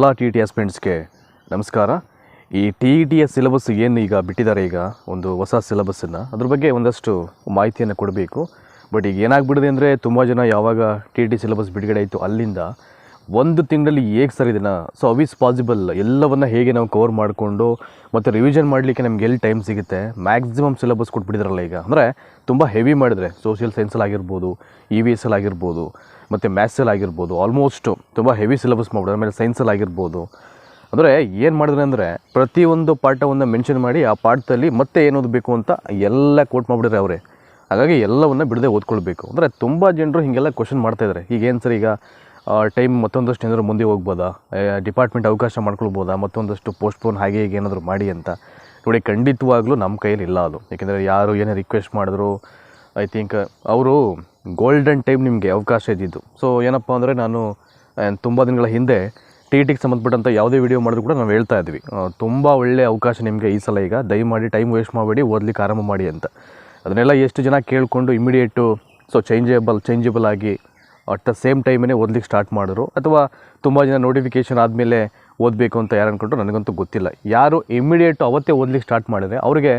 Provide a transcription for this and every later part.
ಎಲ್ಲ T T ಆಸ್ಪಿರೆಂಟ್ಸ್ಗೆ ನಮಸ್ಕಾರ. ಈ ಟಿ ಇ ಟಿಯ ಸಿಲೆಬಸ್ ಏನು ಈಗ ಬಿಟ್ಟಿದ್ದಾರೆ ಈಗ ಒಂದು ಹೊಸ ಸಿಲೆಬಸ್ಸನ್ನು ಅದ್ರ ಬಗ್ಗೆ ಒಂದಷ್ಟು ಮಾಹಿತಿಯನ್ನು ಕೊಡಬೇಕು. ಬಟ್ ಈಗ ಏನಾಗ್ಬಿಡಿದೆ ಅಂದರೆ ತುಂಬ ಜನ ಯಾವಾಗ ಟಿ ಇ ಟಿ ಸಿಲೆಬಸ್ ಬಿಡುಗಡೆ ಆಯಿತು ಅಲ್ಲಿಂದ ಒಂದು ತಿಂಗಳಲ್ಲಿ ಹೇಗೆ ಸರ್ ಇದನ್ನು? ಸೊ ಅವಿಸ್ ಪಾಸಿಬಲ್ ಎಲ್ಲವನ್ನು ಹೇಗೆ ನಾವು ಕವರ್ ಮಾಡಿಕೊಂಡು ಮತ್ತು ರಿವಿಷನ್ ಮಾಡಲಿಕ್ಕೆ ನಮ್ಗೆ ಎಲ್ಲಿ ಟೈಮ್ ಸಿಗುತ್ತೆ? ಮ್ಯಾಕ್ಸಿಮಮ್ ಸಿಲೆಬಸ್ ಕೊಟ್ಬಿಟ್ಟಿದ್ರಲ್ಲ ಈಗ. ಅಂದರೆ ತುಂಬ ಹೆವಿ ಮಾಡಿದ್ರೆ ಸೋಷಿಯಲ್ ಸೈನ್ಸಲ್ಲಿ ಆಗಿರ್ಬೋದು ಇ ವಿ ಎಸ್ ಆಗಿರ್ಬೋದು, ಮತ್ತು ಮ್ಯಾಥ್ಸಲ್ಲಿ ಆಗಿರ್ಬೋದು ಆಲ್ಮೋಸ್ಟು ತುಂಬ ಹೆವಿ ಸಿಲೆಬಸ್ ಮಾಡಿದ್ರೆ ಆಮೇಲೆ ಸೈನ್ಸಲ್ಲಿ ಆಗಿರ್ಬೋದು. ಅಂದರೆ ಏನು ಮಾಡಿದ್ರೆ ಅಂದರೆ ಪ್ರತಿಯೊಂದು ಪಾಠವನ್ನು ಮೆನ್ಷನ್ ಮಾಡಿ ಆ ಪಾಠದಲ್ಲಿ ಮತ್ತೆ ಏನು ಓದಬೇಕು ಅಂತ ಎಲ್ಲ ಕೋಟ್ ಮಾಡಿಬಿಟ್ರೆ ಅವರೇ. ಹಾಗಾಗಿ ಎಲ್ಲವನ್ನು ಬಿಡದೆ ಓದ್ಕೊಳ್ಬೇಕು. ಅಂದರೆ ತುಂಬ ಜನರು ಹೀಗೆಲ್ಲ ಕ್ವಶನ್ ಮಾಡ್ತಾಯಿದ್ದಾರೆ ಈಗ ಏನು ಸರ್ ಈಗ ಟೈಮ್ ಮತ್ತೊಂದಷ್ಟು ಏನಾದರೂ ಮುಂದೆ ಹೋಗ್ಬೋದಾ? ಡಿಪಾರ್ಟ್ಮೆಂಟ್ ಅವಕಾಶ ಮಾಡ್ಕೊಳ್ಬೋದಾ? ಮತ್ತೊಂದಷ್ಟು ಪೋಸ್ಟ್ಪೋನ್ ಹಾಗೆ ಹೀಗೆ ಏನಾದರೂ ಮಾಡಿ ಅಂತ. ನೋಡಿ, ಖಂಡಿತವಾಗ್ಲೂ ನಮ್ಮ ಕೈಯಲ್ಲಿ ಇಲ್ಲ ಅದು. ಯಾಕೆಂದರೆ ಯಾರು ಏನೇ ರಿಕ್ವೆಸ್ಟ್ ಮಾಡಿದ್ರು ಐ ಥಿಂಕ್ ಅವರು ಗೋಲ್ಡನ್ ಟೈಮ್ ನಿಮಗೆ ಅವಕಾಶ ಇದ್ದಿದ್ದು. ಸೊ ಏನಪ್ಪ ಅಂದರೆ ನಾನು ತುಂಬ ದಿನಗಳ ಹಿಂದೆ ಟಿ ಟಿಗೆ ಸಂಬಂಧಪಟ್ಟಂಥ ಯಾವುದೇ ವಿಡಿಯೋ ಮಾಡಿದ್ರು ಕೂಡ ನಾವು ಹೇಳ್ತಾ ಇದ್ವಿ. ತುಂಬ ಒಳ್ಳೆಯ ಅವಕಾಶ ನಿಮಗೆ ಈ ಸಲ ಈಗ. ದಯಮಾಡಿ ಟೈಮ್ ವೇಸ್ಟ್ ಮಾಡಬೇಡಿ, ಓದಲಿಕ್ಕೆ ಆರಂಭ ಮಾಡಿ ಅಂತ. ಅದನ್ನೆಲ್ಲ ಎಷ್ಟು ಜನ ಕೇಳಿಕೊಂಡು ಇಮಿಡಿಯೇಟು ಸೊ ಚೇಂಜೇಬಲ್ ಚೇಂಜಬಲ್ ಆಗಿ ಅಟ್ ದ ಸೇಮ್ ಟೈಮೇ ಓದ್ಲಿಕ್ಕೆ ಸ್ಟಾರ್ಟ್ ಮಾಡಿದ್ರು. ಅಥವಾ ತುಂಬ ಜನ ನೋಟಿಫಿಕೇಶನ್ ಆದಮೇಲೆ ಓದಬೇಕು ಅಂತ ಯಾರು ಅಂದ್ಕೊಂಡ್ರು ನನಗಂತೂ ಗೊತ್ತಿಲ್ಲ. ಯಾರು ಇಮಿಡಿಯೇಟ್ ಅವತ್ತೇ ಓದ್ಲಿಕ್ಕೆ ಸ್ಟಾರ್ಟ್ ಮಾಡಿದರೆ ಅವರಿಗೆ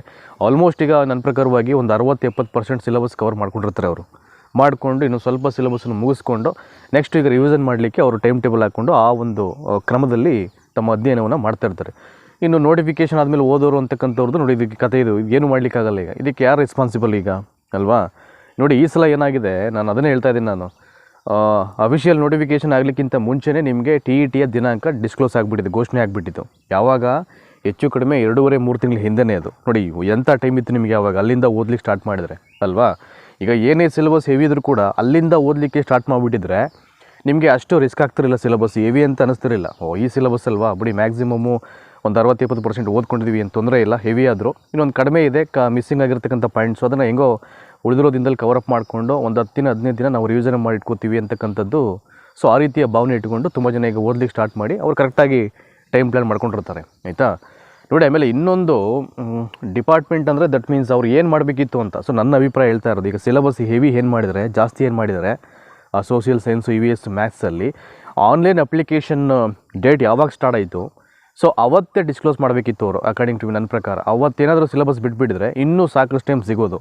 ಆಲ್ಮೋಸ್ಟ್ ಈಗ ನನ್ನ ಪ್ರಕಾರವಾಗಿ ಒಂದು ಅರವತ್ತು ಎಪ್ಪತ್ತು ಪರ್ಸೆಂಟ್ ಸಿಲೆಬಸ್ ಕವರ್ ಮಾಡ್ಕೊಂಡಿರ್ತಾರೆ ಅವರು. ಮಾಡಿಕೊಂಡು ಇನ್ನು ಸ್ವಲ್ಪ ಸಿಲೆಬಸ್ಸನ್ನು ಮುಗಿಸ್ಕೊಂಡು ನೆಕ್ಸ್ಟ್ ಈಗ ರಿವಿಷನ್ ಮಾಡಲಿಕ್ಕೆ ಅವರು ಟೈಮ್ ಟೇಬಲ್ ಹಾಕ್ಕೊಂಡು ಆ ಒಂದು ಕ್ರಮದಲ್ಲಿ ತಮ್ಮ ಅಧ್ಯಯನವನ್ನು ಮಾಡ್ತಾ ಇರ್ತಾರೆ. ಇನ್ನು ನೋಟಿಫಿಕೇಶನ್ ಆದಮೇಲೆ ಓದೋರು ಅಂತಕ್ಕಂಥವ್ರದ್ದು ನೋಡಿ ಇದಕ್ಕೆ ಕತೆ ಇದು, ಏನು ಮಾಡಲಿಕ್ಕಾಗಲ್ಲ ಈಗ. ಇದಕ್ಕೆ ಯಾರು ರೆಸ್ಪಾನ್ಸಿಬಲ್ ಈಗ? ಅಲ್ವಾ? ನೋಡಿ ಈ ಸಲ ಏನಾಗಿದೆ? ನಾನು ಅದನ್ನೇ ಹೇಳ್ತಾ ಇದ್ದೀನಿ ನಾನು. ಅಫಿಷಿಯಲ್ ನೋಟಿಫಿಕೇಷನ್ ಆಗಲಿಕ್ಕಿಂತ ಮುಂಚೆನೇ ನಿಮಗೆ ಟಿ ಇ ಟಿಯ ದಿನಾಂಕ ಡಿಸ್ಕ್ಲೋಸ್ ಆಗಿಬಿಟ್ಟಿದೆ, ಘೋಷಣೆ ಆಗಿಬಿಟ್ಟಿತ್ತು. ಯಾವಾಗ? ಹೆಚ್ಚು ಕಡಿಮೆ ಎರಡೂವರೆ, ಮೂರು ತಿಂಗಳ ಹಿಂದೆನೇ ಅದು. ನೋಡಿ ಎಂಥ ಟೈಮ್ ಇತ್ತು ನಿಮಗೆ ಯಾವಾಗ? ಅಲ್ಲಿಂದ ಓದ್ಲಿಕ್ಕೆ ಸ್ಟಾರ್ಟ್ ಮಾಡಿದರೆ, ಅಲ್ವಾ? ಈಗ ಏನೇ ಸಿಲೆಬಸ್ ಹೆವಿ ಇದ್ರೂ ಕೂಡ ಅಲ್ಲಿಂದ ಓದಲಿಕ್ಕೆ ಸ್ಟಾರ್ಟ್ ಮಾಡಿಬಿಟ್ಟಿದ್ರೆ, ನಿಮಗೆ ಅಷ್ಟು ರಿಸ್ಕ್ ಆಗ್ತಿರಲಿಲ್ಲ ಸಿಲೆಬಸ್ ಹೆವಿ ಅಂತ ಅನಿಸ್ತಿರಲಿಲ್ಲ. ಓ, ಈ ಸಿಲೆಬಸ್ ಅಲ್ವಾ? ಬಿಡಿ ಮ್ಯಾಕ್ಸಿಮಮ್ಮು ಒಂದು ಅರವತ್ತು ಇಪ್ಪತ್ತು ಪರ್ಸೆಂಟ್ ಓದ್ಕೊಂಡಿದ್ದೀವಿ ಏನು ತೊಂದರೆ ಇಲ್ಲ ಹೆವಿ ಆದರೂ. ಇನ್ನೊಂದು ಕಡಿಮೆ ಇದೆ, ಕ ಮಿಸ್ಸಿಂಗ್ ಆಗಿರ್ತಕ್ಕಂಥ ಪಾಯಿಂಟ್ಸು ಅದನ್ನು ಹೆಂಗೋ ಉಳಿದಿರೋ ದಿನದಲ್ಲಿ ಅಪ್ ಮಾಡಿಕೊಂಡು ಒಂದು ಹತ್ತಿನ ದಿನ ಹದಿನೈದು ದಿನ ನಾವು ರಿವಿಷನ್ ಮಾಡಿ ಇಟ್ಕೋತೀವಿ ಅಂತಕ್ಕಂಥದ್ದು. ಸೊ ಆ ರೀತಿಯ ಭಾವನೆ ಇಟ್ಕೊಂಡು ತುಂಬ ಜನ ಈಗ ಓದಲಿಕ್ಕೆ ಸ್ಟಾರ್ಟ್ ಮಾಡಿ ಅವ್ರು ಕರೆಕ್ಟಾಗಿ ಟೈಮ್ ಪ್ಲ್ಯಾನ್ ಮಾಡ್ಕೊಂಡಿರ್ತಾರೆ. ಆಯಿತಾ? ನೋಡಿ, ಆಮೇಲೆ ಇನ್ನೊಂದು ಡಿಪಾರ್ಟ್ಮೆಂಟ್ ಅಂದರೆ ದಟ್ ಮೀನ್ಸ್ ಅವ್ರು ಏನು ಮಾಡಬೇಕಿತ್ತು ಅಂತ. ಸೊ ನನ್ನ ಅಭಿಪ್ರಾಯ ಹೇಳ್ತಾ ಇರೋದು, ಈಗ ಸಿಲೆಬಸ್ ಹೆವಿ ಏನು ಮಾಡಿದರೆ ಜಾಸ್ತಿ ಏನು ಮಾಡಿದರೆ social science E V S ಮ್ಯಾಥ್ಸಲ್ಲಿ online application date ಯಾವಾಗ ಸ್ಟಾರ್ಟ್ ಆಯಿತು? ಸೊ ಅವತ್ತೇ ಡಿಸ್ಕ್ಲೋಸ್ ಮಾಡಬೇಕಿತ್ತು ಅವರು ಅಕಾರ್ಡಿಂಗ್ ಟು ನನ್ನ ಪ್ರಕಾರ. ಅವತ್ತೇನಾದರೂ ಸಿಲೆಬಸ್ ಬಿಟ್ಬಿಟ್ಟಿದ್ರೆ ಇನ್ನೂ ಸಾಕಷ್ಟು ಟೈಮ್ ಸಿಗೋದು.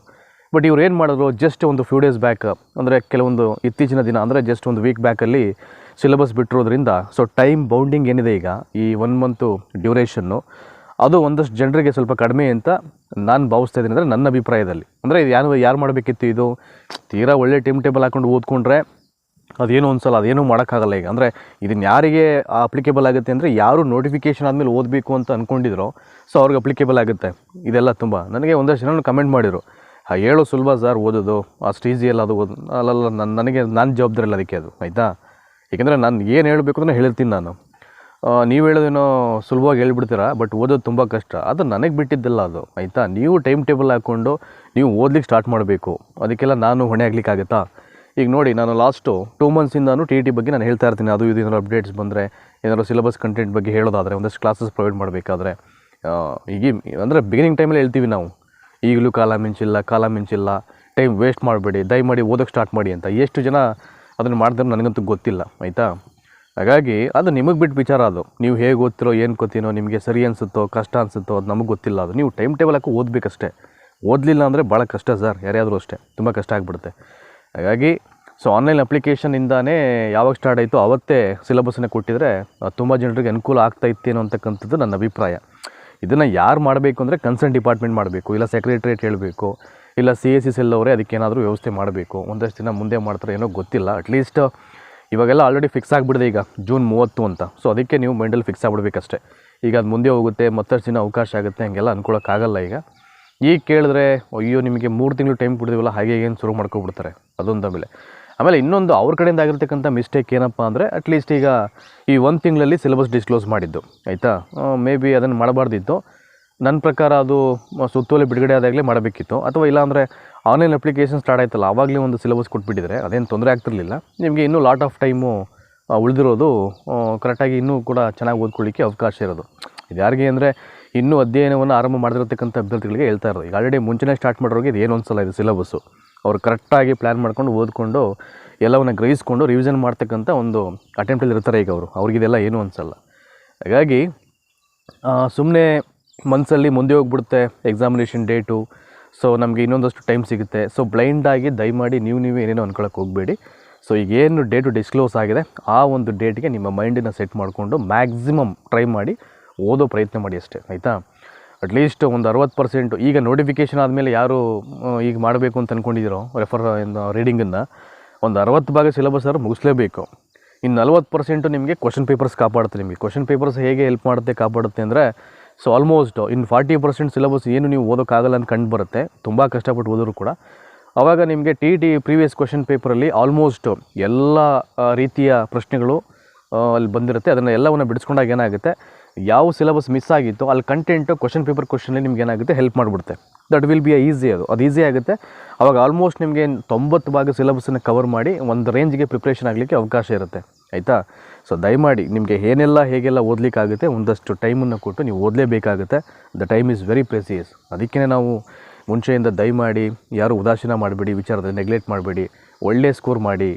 ಬಟ್ ಇವ್ರು ಏನು ಮಾಡಿದ್ರು ಜಸ್ಟ್ ಒಂದು ಫ್ಯೂ ಡೇಸ್ ಬ್ಯಾಕ್ ಅಂದರೆ ಕೆಲವೊಂದು ಇತ್ತೀಚಿನ ದಿನ ಅಂದರೆ ಜಸ್ಟ್ ಒಂದು ವೀಕ್ ಬ್ಯಾಕಲ್ಲಿ ಸಿಲೆಬಸ್ ಬಿಟ್ಟಿರೋದ್ರಿಂದ ಸೊ ಟೈಮ್ ಬೌಂಡಿಂಗ್ ಏನಿದೆ ಈಗ ಈ ಒನ್ ಮಂತು ಡ್ಯೂರೇಷನ್ನು ಅದು ಒಂದಷ್ಟು ಜನರಿಗೆ ಸ್ವಲ್ಪ ಕಡಿಮೆ ಅಂತ ನಾನು ಭಾವಿಸ್ತಾ ಇದ್ದೀನಿ ಅಂದರೆ ನನ್ನ ಅಭಿಪ್ರಾಯದಲ್ಲಿ. ಅಂದರೆ ಇದು ಯಾರು ಯಾರು ಮಾಡಬೇಕಿತ್ತು ಇದು? ತೀರಾ ಒಳ್ಳೆ ಟೈಮ್ ಟೇಬಲ್ ಹಾಕೊಂಡು ಓದ್ಕೊಂಡ್ರೆ ಅದೇನು ಒಂದ್ಸಲ ಅದೇನೂ ಮಾಡೋಕ್ಕಾಗಲ್ಲ ಈಗ. ಅಂದರೆ ಇದನ್ನು ಯಾರಿಗೆ ಅಪ್ಲಿಕೇಬಲ್ ಆಗುತ್ತೆ ಅಂದರೆ ಯಾರು ನೋಟಿಫಿಕೇಷನ್ ಆದಮೇಲೆ ಓದಬೇಕು ಅಂತ ಅಂದ್ಕೊಂಡಿದ್ರು ಸೊ ಅವ್ರಿಗೆ ಅಪ್ಲಿಕೇಬಲ್ ಆಗುತ್ತೆ. ಇದೆಲ್ಲ ತುಂಬ. ನನಗೆ ಒಂದಷ್ಟು ಜನ ಕಮೆಂಟ್ ಮಾಡಿದರು. "ಹಾ, ಹೇಳು ಸುಲಭ ಸರ್ ಓದೋದು, ಅಷ್ಟು ಈಸಿಯಲ್ಲ ಅದು ಓದ್ ಅಲ್ಲಲ್ಲ ನನ್ನ ನನಗೆ ನಾನು ಜವಾಬ್ದಾರಿ ಇಲ್ಲ ಅದಕ್ಕೆ ಅದು, ಆಯಿತಾ? ಏಕೆಂದರೆ ನಾನು ಏನು ಹೇಳಬೇಕು ಅಂತ ಹೇಳ್ತೀನಿ ನಾನು. ನೀವು ಹೇಳೋದೇನೋ ಸುಲಭವಾಗಿ ಹೇಳ್ಬಿಡ್ತೀರಾ ಬಟ್ ಓದೋದು ತುಂಬ ಕಷ್ಟ. ಅದು ನನಗೆ ಬಿಟ್ಟಿದ್ದಿಲ್ಲ ಅದು, ಆಯಿತಾ? ನೀವು ಟೈಮ್ ಟೇಬಲ್ ಹಾಕ್ಕೊಂಡು ನೀವು ಓದ್ಲಿಕ್ಕೆ ಸ್ಟಾರ್ಟ್ ಮಾಡಬೇಕು. ಅದಕ್ಕೆಲ್ಲ ನಾನು ಹೊಣೆ ಆಗ್ಲಿಕ್ಕಾಗತ್ತಾ ಈಗ ನೋಡಿ, ನಾನು ಲಾಸ್ಟು ಟೂ ಮಂತ್ಸಿಂದನೂ ಟಿ ಟಿ ಬಗ್ಗೆ ನಾನು ಹೇಳ್ತಾ ಇರ್ತೀನಿ. ಅದು ಇದು ಏನಾದ್ರು ಅಪ್ಡೇಟ್ಸ್ ಬಂದರೆ, ಏನಾದ್ರು ಸಿಲೆಬಸ್ ಕಂಟೆಂಟ್ ಬಗ್ಗೆ ಹೇಳೋದಾದರೆ, ಒಂದಷ್ಟು ಕ್ಲಾಸಸ್ ಪ್ರೊವೈಡ್ ಮಾಡಬೇಕಾದ್ರೆ. ಈಗ ಅಂದರೆ ಬಿಗಿನಿಂಗ್ ಟೈಮಲ್ಲಿ ಹೇಳ್ತೀವಿ ನಾವು. ಈಗಲೂ ಕಾಲ ಮಿಂಚಿಲ್ಲ ಕಾಲ ಮಿಂಚಿಲ್ಲ. ಟೈಮ್ ವೇಸ್ಟ್ ಮಾಡಬೇಡಿ. ದಯಮಾಡಿ ಓದೋಕ್ಕೆ ಸ್ಟಾರ್ಟ್ ಮಾಡಿ ಅಂತ. ಎಷ್ಟು ಜನ ಅದನ್ನು ಮಾಡಿದ್ರೆ ನನಗಂತೂ ಗೊತ್ತಿಲ್ಲ, ಆಯಿತಾ? ಹಾಗಾಗಿ ಅದು ನಿಮಗೆ ಬಿಟ್ಟು ವಿಚಾರ ಅದು. ನೀವು ಹೇಗೆ ಓದ್ತಿರೋ, ಏನು ಗೊತ್ತಿನೋ, ನಿಮಗೆ ಸರಿ ಅನಿಸುತ್ತೋ, ಕಷ್ಟ ಅನಿಸುತ್ತೋ, ಅದು ನಮಗೆ ಗೊತ್ತಿಲ್ಲ ಅದು. ನೀವು ಟೈಮ್ ಟೇಬಲ್ ಹಾಕಿ ಓದಬೇಕಷ್ಟೇ. ಓದಲಿಲ್ಲ ಅಂದರೆ ಭಾಳ ಕಷ್ಟ ಸರ್, ಯಾರ್ಯಾದರೂ ಅಷ್ಟೇ. ತುಂಬ ಕಷ್ಟ ಆಗಿಬಿಡುತ್ತೆ. ಹಾಗಾಗಿ ಸೊ ಆನ್ಲೈನ್ ಅಪ್ಲಿಕೇಶನಿಂದಾನೇ ಯಾವಾಗ ಸ್ಟಾರ್ಟ್ ಆಯಿತು ಅವತ್ತೇ ಸಿಲೆಬಸ್ಸನ್ನು ಕೊಟ್ಟಿದ್ರೆ ತುಂಬ ಜನರಿಗೆ ಅನುಕೂಲ ಆಗ್ತಾ ಇತ್ತೇನೋ ಅಂತಕ್ಕಂಥದ್ದು ನನ್ನ ಅಭಿಪ್ರಾಯ. ಇದನ್ನು ಯಾರು ಮಾಡಬೇಕು ಅಂದರೆ ಕನ್ಸರ್ನ್ ಡಿಪಾರ್ಟ್ಮೆಂಟ್ ಮಾಡಬೇಕು, ಇಲ್ಲ ಸೆಕ್ರೆಟ್ರೇಟ್ ಹೇಳಬೇಕು, ಇಲ್ಲ ಸಿ ಎಸ್ ಸಿ ಸೆಲ್ ಅವರೇ ಅದಕ್ಕೇನಾದರೂ ವ್ಯವಸ್ಥೆ ಮಾಡಬೇಕು, ಒಂದಷ್ಟು ದಿನ ಮುಂದೆ ಮಾಡ್ತಾರೆ ಏನೋ ಗೊತ್ತಿಲ್ಲ. ಅಟ್ಲೀಸ್ಟ್ ಇವಾಗೆಲ್ಲ ಆಲ್ರೆಡಿ ಫಿಕ್ಸ್ ಆಗಿಬಿಡಿದೆ ಈಗ ಜೂನ್ ಮೂವತ್ತು ಅಂತ. ಸೊ ಅದಕ್ಕೆ ನೀವು ಮೈಂಡಲ್ಲಿ ಫಿಕ್ಸ್ ಆಗಿಬಿಡ್ಬೇಕಷ್ಟೇ. ಈಗ ಅದು ಮುಂದೆ ಹೋಗುತ್ತೆ, ಮತ್ತಷ್ಟು ದಿನ ಅವಕಾಶ ಆಗುತ್ತೆ, ಹಂಗೆಲ್ಲ ಅಂದ್ಕೊಳ್ಳೋಕ್ಕಾಗಲ್ಲ ಈಗ. ಈಗ ಕೇಳಿದ್ರೆ, ಅಯ್ಯೋ ನಿಮಗೆ ಮೂರು ತಿಂಗಳು ಟೈಮ್ ಕೊಡ್ತೀವಲ್ಲ, ಹಾಗೆ ಏನು ಶುರು ಮಾಡ್ಕೊಬಿಡ್ತಾರೆ ಅದೊಂದು ಆಮೇಲೆ. ಆಮೇಲೆ ಇನ್ನೊಂದು ಅವ್ರ ಕಡೆಯಿಂದ ಆಗಿರ್ತಕ್ಕಂಥ ಮಿಸ್ಟೇಕ್ ಏನಪ್ಪ ಅಂದರೆ ಅಟ್ಲೀಸ್ಟ್ ಈಗ ಈ ಒಂದು ತಿಂಗಳಲ್ಲಿ ಸಿಲೆಬಸ್ ಡಿಸ್ಕ್ಲೋಸ್ ಮಾಡಿದ್ದು, ಆಯಿತಾ? ಮೇ ಬಿ ಅದನ್ನು ಮಾಡಬಾರ್ದಿತ್ತು. ನನ್ನ ಪ್ರಕಾರ ಅದು ಸುತ್ತೋಲೆ ಬಿಡುಗಡೆ ಆದಾಗಲೇ ಮಾಡಬೇಕಿತ್ತು. ಅಥವಾ ಇಲ್ಲಾಂದರೆ ಆನ್ಲೈನ್ ಅಪ್ಲಿಕೇಶನ್ ಸ್ಟಾರ್ಟ್ ಆಯ್ತಲ್ಲ ಆವಾಗಲೇ ಒಂದು ಸಿಲೆಬಸ್ ಕೊಟ್ಬಿಟ್ಟಿದ್ರೆ, ಅದೇನು ತೊಂದರೆ ಆಗ್ತಿರಲಿಲ್ಲ. ನಿಮಗೆ ಇನ್ನೂ ಲಾಟ್ ಆಫ್ ಟೈಮು ಉಳಿದಿರೋದು ಕರೆಕ್ಟಾಗಿ ಇನ್ನೂ ಕೂಡ ಚೆನ್ನಾಗಿ ಓದ್ಕೊಳ್ಳಿಕ್ಕೆ ಅವಕಾಶ ಇರೋದು. ಇದು ಯಾರಿಗೆ ಅಂದರೆ ಇನ್ನೂ ಅಧ್ಯಯನವನ್ನು ಆರಂಭ ಮಾಡಿರತಕ್ಕಂಥ ಅಭ್ಯರ್ಥಿಗಳಿಗೆ ಹೇಳ್ತಾ ಇರೋದು. ಈಗ ಆಲ್ರೆಡಿ ಮುಂಚೆನೇ ಸ್ಟಾರ್ಟ್ ಮಾಡೋರಿಗೆ ಇದು ಏನು ಸಲ ಇದು ಸಿಲೆಬಸ್ಸು ಅವ್ರು ಕರೆಕ್ಟಾಗಿ ಪ್ಲ್ಯಾನ್ ಮಾಡ್ಕೊಂಡು ಓದ್ಕೊಂಡು ಎಲ್ಲವನ್ನು ಗ್ರಹಿಸ್ಕೊಂಡು ರಿವಿಷನ್ ಮಾಡ್ತಕ್ಕಂಥ ಒಂದು ಅಟೆಂಪ್ಟಲ್ಲಿ ಇರ್ತಾರೆ ಈಗ ಅವರು. ಅವ್ರಿಗಿದೆಲ್ಲ ಏನೂ ಅನ್ಸಲ್ಲ. ಹಾಗಾಗಿ ಸುಮ್ಮನೆ ಮನಸ್ಸಲ್ಲಿ ಮುಂದೆ ಹೋಗ್ಬಿಡುತ್ತೆ ಎಕ್ಸಾಮಿನೇಷನ್ ಡೇಟು ಸೊ ನಮಗೆ ಇನ್ನೊಂದಷ್ಟು ಟೈಮ್ ಸಿಗುತ್ತೆ. ಸೊ ಬ್ಲೈಂಡಾಗಿ ದಯಮಾಡಿ ನೀವು ನೀವು ಏನೇನೋ ಅನ್ಕೊಳಕ್ಕೆ ಹೋಗಬೇಡಿ. ಸೊ ಈಗ ಏನು ಡೇಟು ಡಿಸ್ಕ್ಲೋಸ್ ಆಗಿದೆ, ಆ ಒಂದು ಡೇಟ್ಗೆ ನಿಮ್ಮ ಮೈಂಡನ್ನು ಸೆಟ್ ಮಾಡಿಕೊಂಡು ಮ್ಯಾಕ್ಸಿಮಮ್ ಟ್ರೈ ಮಾಡಿ ಓದೋ ಪ್ರಯತ್ನ ಮಾಡಿ ಅಷ್ಟೇ. ಆಯಿತಾ? ಅಟ್ಲೀಸ್ಟ್ ಒಂದು ಅರವತ್ತು ಪರ್ಸೆಂಟು ಈಗ ನೋಟಿಫಿಕೇಷನ್ ಆದಮೇಲೆ ಯಾರು ಈಗ ಮಾಡಬೇಕು ಅಂತ ಅಂದ್ಕೊಂಡಿದ್ದೀರೋ ರೆಫರ್ ರೀಡಿಂಗನ್ನು ಒಂದು ಅರವತ್ತು ಭಾಗ ಸಿಲೆಬಸ್ ಆದರೂ ಮುಗಿಸ್ಲೇಬೇಕು. ಇನ್ನು ನಲ್ವತ್ತು ಪರ್ಸೆಂಟು ನಿಮಗೆ ಕ್ವಶನ್ ಪೇಪರ್ಸ್ ಕಾಪಾಡುತ್ತೆ ನಿಮಗೆ. ಕ್ವಶನ್ ಪೇಪರ್ಸ್ ಹೇಗೆ ಹೆಲ್ಪ್ ಮಾಡುತ್ತೆ, ಕಾಪಾಡುತ್ತೆ ಅಂದರೆ ಸೊ ಆಲ್ಮೋಸ್ಟ್ ಇನ್ನು ಫಾರ್ಟಿ ಪರ್ಸೆಂಟ್ ಸಿಲೆಬಸ್ ಏನು ನೀವು ಓದೋಕ್ಕಾಗಲ್ಲ ಅಂತ ಕಂಡು ಬರುತ್ತೆ. ತುಂಬ ಕಷ್ಟಪಟ್ಟು ಓದಿದ್ರು ಕೂಡ. ಆವಾಗ ನಿಮಗೆ ಟಿ ಟಿ ಪ್ರೀವಿಯಸ್ ಕ್ವಶನ್ ಪೇಪರಲ್ಲಿ ಆಲ್ಮೋಸ್ಟ್ ಎಲ್ಲ ರೀತಿಯ ಪ್ರಶ್ನೆಗಳು ಅಲ್ಲಿ ಬಂದಿರುತ್ತೆ. ಅದನ್ನು ಎಲ್ಲವನ್ನು ಬಿಡಿಸ್ಕೊಂಡಾಗ ಏನಾಗುತ್ತೆ ಯಾವ ಸಿಲೆಬಸ್ ಮಿಸ್ ಆಗಿತ್ತು ಅಲ್ಲಿ ಕಂಟೆಂಟು ಕ್ವಶನ್ ಪೇಪರ್ ಕ್ವಶನಲ್ಲಿ ನಿಮ್ಗೆ ಏನಾಗುತ್ತೆ ಹೆಲ್ಪ್ ಮಾಡಿಬಿಡುತ್ತೆ. ದಟ್ ವಿಲ್ ಬಿ ಈಸಿ ಅದು. ಅದು ಈಸಿ ಆಗುತ್ತೆ. ಅವಾಗ ಆಲ್ಮೋಸ್ಟ್ ನಿಮಗೆ ತೊಂಬತ್ತು ಭಾಗ ಸಿಲೆಬಸ್ಸನ್ನು ಕವರ್ ಮಾಡಿ ಒಂದು ರೇಂಜ್ಗೆ ಪ್ರಿಪ್ರೇಷನ್ ಆಗಲಿಕ್ಕೆ ಅವಕಾಶ ಇರುತ್ತೆ. ಆಯಿತಾ? ಸೊ ದಯಮಾಡಿ ನಿಮಗೆ ಏನೆಲ್ಲ ಹೇಗೆಲ್ಲ ಓದಲಿಕ್ಕಾಗುತ್ತೆ ಒಂದಷ್ಟು ಟೈಮನ್ನು ಕೊಟ್ಟು ನೀವು ಓದಲೇಬೇಕಾಗುತ್ತೆ. The time is very precious ಅದಕ್ಕೇ ನಾವು ಮುಂಚೆಯಿಂದ ದಯಮಾಡಿ ಯಾರು ಉದಾಸೀನ ಮಾಡಬೇಡಿ, ವಿಚಾರದಲ್ಲಿ ನೆಗ್ಲೆಕ್ಟ್ ಮಾಡಬೇಡಿ, ಒಳ್ಳೆ ಸ್ಕೋರ್ ಮಾಡಿ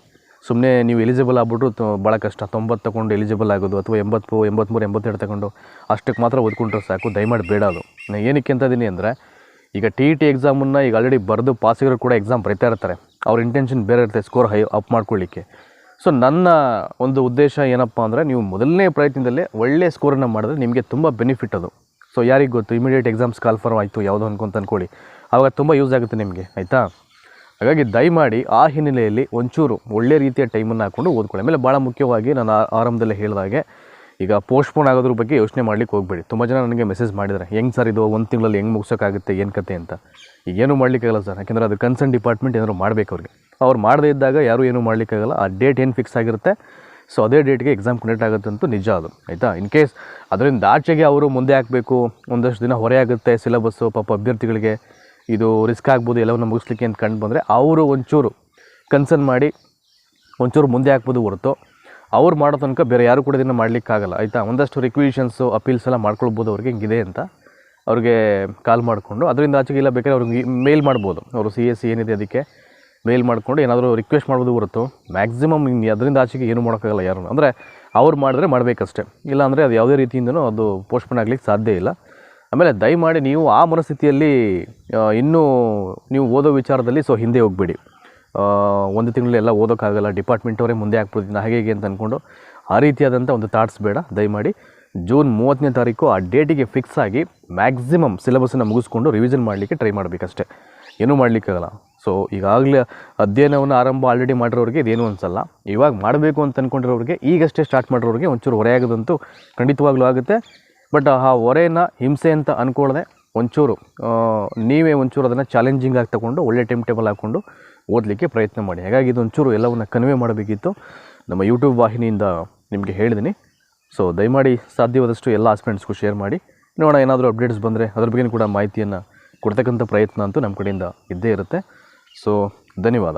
ಸುಮ್ಮನೆ ನೀವು ಎಲಿಜಿಬಲ್ ಆಗ್ಬಿಟ್ಟು ತ- ಭಾಳ ಕಷ್ಟ. ತೊಂಬತ್ತು ತೊಗೊಂಡು ಎಲಿಜಿಬಲ್ ಆಗೋದು ಅಥವಾ ಎಂಬತ್ತು ಎಂಬತ್ತ್ಮೂರು ಎಂಬತ್ತೆರಡು ತಗೊಂಡು ಅಷ್ಟಕ್ಕೆ ಮಾತ್ರ ಓದ್ಕೊಂಡ್ರೆ ಸಾಕು, ದಯಮಾಡಿ ಬೇಡ ಅದು. ನಾನು ಏನಕ್ಕೆ ಅಂತ ಇದೀನಿ ಅಂದರೆ, ಈಗ ಟಿ ಇ ಟಿ ಎಕ್ಸಾಮನ್ನು ಈಗ ಆಲ್ರೆಡಿ ಬರೆದು ಪಾಸಿಗರು ಕೂಡ ಎಕ್ಸಾಮ್ ಬರೀತಾ ಇರ್ತಾರೆ. ಅವ್ರ ಇಂಟೆನ್ಷನ್ ಬೇರೆ ಇರುತ್ತೆ ಸ್ಕೋರ್ ಹೈ ಅಪ್ ಮಾಡ್ಕೊಳ್ಳಿಕ್ಕೆ. ಸೊ ನನ್ನ ಒಂದು ಉದ್ದೇಶ ಏನಪ್ಪ ಅಂದರೆ, ನೀವು ಮೊದಲನೇ ಪ್ರಯತ್ನದಲ್ಲೇ ಒಳ್ಳೆಯ ಸ್ಕೋರನ್ನು ಮಾಡಿದ್ರೆ ನಿಮಗೆ ತುಂಬ ಬೆನಿಫಿಟ್ ಅದು. ಸೊ ಯಾರಿಗೆ ಗೊತ್ತು? ಇಮಿಡಿಯೇಟ್ ಎಕ್ಸಾಮ್ಸ್ ಕಾಲ್ಫರ್ ಆಯಿತು, ಯಾವುದೋ ಅನ್ಕೊಂತ ಅಂದ್ಕೊಳ್ಳಿ ಆವಾಗ ತುಂಬ ಯೂಸ್ ಆಗುತ್ತೆ ನಿಮಗೆ, ಆಯಿತಾ? ಹಾಗಾಗಿ ದಯಮಾಡಿ ಆ ಹಿನ್ನೆಲೆಯಲ್ಲಿ ಒಂಚೂರು ಒಳ್ಳೆ ರೀತಿಯ ಟೈಮನ್ನು ಹಾಕ್ಕೊಂಡು ಓದ್ಕೊಳ್ಳಿ. ಆಮೇಲೆ ಭಾಳ ಮುಖ್ಯವಾಗಿ ನಾನು ಆರಂಭದಲ್ಲೇ ಹೇಳಿದಾಗೆ ಈಗ ಪೋಸ್ಟ್ಪೋನ್ ಆಗೋದ್ರ ಬಗ್ಗೆ ಯೋಚನೆ ಮಾಡ್ಲಿಕ್ಕೆ ಹೋಗಬೇಡಿ. ತುಂಬ ಜನ ನನಗೆ ಮೆಸೇಜ್ ಮಾಡಿದ್ದಾರೆ. ಹೆಂಗೆ ಸರ್ ಇದು ಒಂದು ತಿಂಗಳಲ್ಲಿ ಹೆಂಗೆ ಮುಗಿಸೋಕ್ಕಾಗುತ್ತೆ, ಏನು ಕತೆ ಅಂತ. ಈಗೇನು ಮಾಡಲಿಕ್ಕಾಗಲ್ಲ ಸರ್ ಯಾಕೆಂದರೆ ಅದು ಕನ್ಸರ್ನ್ ಡಿಪಾರ್ಟ್ಮೆಂಟ್ ಏನಾದ್ರು ಮಾಡಬೇಕು ಅವ್ರಿಗೆ. ಅವ್ರು ಮಾಡದೇ ಇದ್ದಾಗ ಯಾರೂ ಏನೂ ಮಾಡಲಿಕ್ಕಾಗಲ್ಲ ಆ ಡೇಟ್ ಏನು ಫಿಕ್ಸ್ ಆಗಿರುತ್ತೆ ಸೊ ಅದೇ ಡೇಟ್ಗೆ ಎಕ್ಸಾಮ್ ಕಂಡಕ್ಟ್ ಆಗುತ್ತೆ ಅಂತೂ ನಿಜ ಅದು. ಆಯಿತಾ? ಇನ್ ಕೇಸ್ ಅದರಿಂದ ಆಚೆಗೆ ಅವರು ಮುಂದೆ ಹಾಕಬೇಕು, ಒಂದಷ್ಟು ದಿನ ಹೊರೆ ಆಗುತ್ತೆ ಸಿಲೆಬಸ್ಸು ಪಾಪ ಅಭ್ಯರ್ಥಿಗಳಿಗೆ. ಇದು ರಿಸ್ಕ್ ಆಗ್ಬೋದು, ಎಲ್ಲವನ್ನು ಮುಗಿಸ್ಲಿಕ್ಕೆ ಅಂತ ಕಂಡು ಬಂದರೆ ಅವರು ಒಂಚೂರು ಕನ್ಸರ್ನ್ ಮಾಡಿ ಒಂಚೂರು ಮುಂದೆ ಹಾಕ್ಬೋದು ಹೊರತು ಅವ್ರು ಮಾಡೋ ತನಕ ಬೇರೆ ಯಾರು ಕೂಡ ಇದನ್ನು ಮಾಡಲಿಕ್ಕಾಗಲ್ಲ, ಆಯಿತಾ? ಒಂದಷ್ಟು ರಿಕ್ವಿಷನ್ಸು ಅಪೀಲ್ಸ್ ಎಲ್ಲ ಮಾಡ್ಕೊಳ್ಬೋದು ಅವ್ರಿಗೆ, ಹಿಂಗಿದೆ ಅಂತ ಅವ್ರಿಗೆ ಕಾಲ್ ಮಾಡಿಕೊಂಡು. ಅದರಿಂದ ಆಚೆಗೆ ಇಲ್ಲ ಬೇಕಾದ್ರೆ ಅವ್ರಿಗೆ ಮೇಲ್ ಮಾಡ್ಬೋದು. ಅವರು ಸಿ ಎಸ್ ಸಿ ಏನಿದೆ ಅದಕ್ಕೆ ಮೇಲ್ ಮಾಡಿಕೊಂಡು ಏನಾದರೂ ರಿಕ್ವೆಸ್ಟ್ ಮಾಡ್ಬೋದು ಹೊರತು. ಮ್ಯಾಕ್ಸಿಮಮ್ ಹಿಂಗೆ ಅದರಿಂದ ಆಚೆಗೆ ಏನು ಮಾಡೋಕ್ಕಾಗಲ್ಲ ಯಾರು. ಅಂದರೆ ಅವ್ರು ಮಾಡಿದ್ರೆ ಮಾಡಬೇಕಷ್ಟೇ. ಇಲ್ಲಾಂದರೆ ಅದು ಯಾವುದೇ ರೀತಿಯಿಂದನೂ ಅದು ಪೋಸ್ಟ್ಪೋನ್ ಆಗಲಿಕ್ಕೆ ಸಾಧ್ಯ ಇಲ್ಲ. ಆಮೇಲೆ ದಯಮಾಡಿ ನೀವು ಆ ಮನಸ್ಥಿತಿಯಲ್ಲಿ ಇನ್ನೂ ನೀವು ಓದೋ ವಿಚಾರದಲ್ಲಿ ಸೊ ಹಿಂದೆ ಹೋಗಬೇಡಿ. ಒಂದು ತಿಂಗಳಲ್ಲಿ ಎಲ್ಲ ಓದೋಕ್ಕಾಗಲ್ಲ ಡಿಪಾರ್ಟ್ಮೆಂಟವರೇ ಮುಂದೆ ಹಾಕ್ಬಿಡ್ತೀನಿ ಹಾಗೆ ಹೀಗೆ ಅಂತ ಅಂದ್ಕೊಂಡು ಆ ರೀತಿಯಾದಂಥ ಒಂದು ಥಾಟ್ಸ್ ಬೇಡ. ದಯಮಾಡಿ ಜೂನ್ ಮೂವತ್ತನೇ ತಾರೀಕು ಆ ಡೇಟಿಗೆ ಫಿಕ್ಸ್ ಆಗಿ ಮ್ಯಾಕ್ಸಿಮಮ್ ಸಿಲೆಬಸ್ಸನ್ನು ಮುಗಿಸ್ಕೊಂಡು ರಿವಿಷನ್ ಮಾಡಲಿಕ್ಕೆ ಟ್ರೈ ಮಾಡಬೇಕಷ್ಟೇ. ಏನೂ ಮಾಡಲಿಕ್ಕಾಗಲ್ಲ. ಸೊ ಈಗಾಗಲೇ ಅಧ್ಯಯನವನ್ನು ಆರಂಭ ಆಲ್ರೆಡಿ ಮಾಡಿರೋರಿಗೆ ಇದೇನು ಅನಿಸಲ್ಲ. ಇವಾಗ ಮಾಡಬೇಕು ಅಂತ ಅಂದ್ಕೊಂಡಿರೋರಿಗೆ ಈಗಷ್ಟೇ ಸ್ಟಾರ್ಟ್ ಮಾಡಿರೋರಿಗೆ ಒಂಚೂರು ಹೊರೆಯಾಗದಂತೂ ಖಂಡಿತವಾಗ್ಲೂ ಆಗುತ್ತೆ. ಬಟ್ ಆ ಹೊರೆಯನ್ನು ಹಿಂಸೆ ಅಂತ ಅಂದ್ಕೊಳ್ಳದೆ ಒಂಚೂರು ನೀವೇ ಒಂಚೂರು ಅದನ್ನು ಚಾಲೆಂಜಿಂಗ್ ಆಗಿ ತಗೊಂಡು, ಒಳ್ಳೆ ಟೈಮ್ ಟೇಬಲ್ ಹಾಕ್ಕೊಂಡು ಓದಲಿಕ್ಕೆ ಪ್ರಯತ್ನ ಮಾಡಿ. ಹಾಗಾಗಿ ಇದು ಒಂಚೂರು ಎಲ್ಲವನ್ನು ಕನ್ವೆ ಮಾಡಬೇಕಿತ್ತು. ನಮ್ಮ ಯೂಟ್ಯೂಬ್ ವಾಹಿನಿಯಿಂದ ನಿಮಗೆ ಹೇಳಿದ್ದೀನಿ ಸೊ ದಯಮಾಡಿ ಸಾಧ್ಯವಾದಷ್ಟು ಎಲ್ಲ ಆಸ್ಪೆಂಟ್ಸ್ಗೂ ಶೇರ್ ಮಾಡಿ. ನೋಡೋಣ, ಏನಾದರೂ ಅಪ್ಡೇಟ್ಸ್ ಬಂದರೆ ಅದ್ರ ಬಗ್ಗೆ ಕೂಡ ಮಾಹಿತಿಯನ್ನು ಕೊಡ್ತಕ್ಕಂಥ ಪ್ರಯತ್ನ ಅಂತೂ ನಮ್ಮ ಕಡೆಯಿಂದ ಇದ್ದೇ ಇರುತ್ತೆ. ಸೊ ಧನ್ಯವಾದ.